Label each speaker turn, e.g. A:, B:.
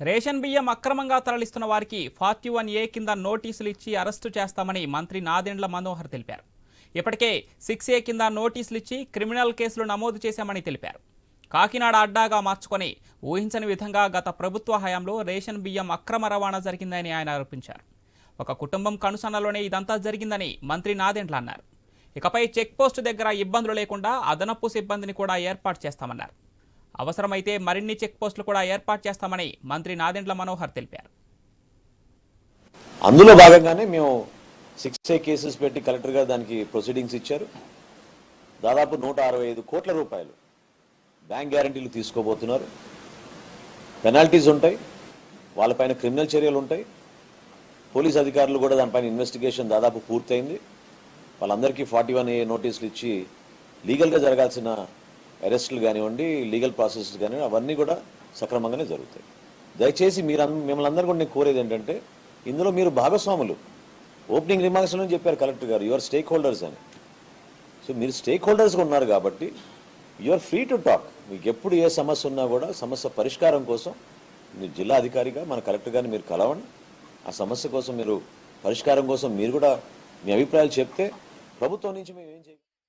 A: Ration బియ్యం అక్రమంగా తరలిస్తున్న వారికి ఫార్టీ వన్ ఏ కింద నోటీసులు ఇచ్చి అరెస్టు చేస్తామని మంత్రి నాదెండ్ల మనోహర్ తెలిపారు. ఇప్పటికే సిక్స్ ఏ కింద నోటీసులు ఇచ్చి క్రిమినల్ కేసులు నమోదు చేశామని తెలిపారు. కాకినాడ అడ్డాగా మార్చుకొని ఊహించని విధంగా గత ప్రభుత్వ హయాంలో రేషన్ బియ్యం అక్రమ రవాణా జరిగిందని ఆయన ఆరోపించారు. ఒక కుటుంబం కనుసన్నలోనే ఇదంతా జరిగిందని మంత్రి నాదెండ్ల అన్నారు. ఇకపై చెక్పోస్టు దగ్గర ఇబ్బందులు లేకుండా అదనపు సిబ్బందిని కూడా ఏర్పాటు చేస్తామన్నారు. అవసరమైతే మరిన్ని చెక్ పోస్టులు కూడా ఏర్పాటు చేస్తామని మంత్రి నాదెండ్ల మనోహర్ తెలిపారు.
B: అందులో భాగంగానే మేము సిక్స్ ఏ కేసెస్ పెట్టి కలెక్టర్ గారు దానికి ప్రొసీడింగ్స్ ఇచ్చారు. దాదాపు నూట అరవై ఐదు కోట్ల రూపాయలు బ్యాంక్ గ్యారంటీలు తీసుకోబోతున్నారు. పెనాల్టీస్ ఉంటాయి వాళ్ళపైన క్రిమినల్ చర్యలు ఉంటాయి. పోలీస్ అధికారులు కూడా దానిపైన ఇన్వెస్టిగేషన్ దాదాపు పూర్తయింది. వాళ్ళందరికీ ఫార్టీ వన్ ఏ నోటీసులు ఇచ్చి లీగల్గా జరగాల్సిన అరెస్టులు కానివ్వండి లీగల్ ప్రాసెస్ కానివ్వండి అవన్నీ కూడా సక్రమంగానే జరుగుతాయి. దయచేసి మీరు మిమ్మల్ని అందరూ కూడా నేను కోరేది ఏంటంటే ఇందులో మీరు భాగస్వాములు. ఓపెనింగ్ రిమార్క్స్లో చెప్పారు కలెక్టర్ గారు యువర్ స్టేక్ హోల్డర్స్ అని. సో మీరు స్టేక్ హోల్డర్స్గా ఉన్నారు కాబట్టి you are free to talk. మీకు ఎప్పుడు ఏ సమస్య ఉన్నా కూడా సమస్య పరిష్కారం కోసం మీరు జిల్లా అధికారిగా మన కలెక్టర్ గారిని మీరు కలవండి. ఆ సమస్య కోసం మీరు పరిష్కారం కోసం మీరు కూడా మీ అభిప్రాయాలు చెప్తే ప్రభుత్వం నుంచి మేము ఏం చేయాలి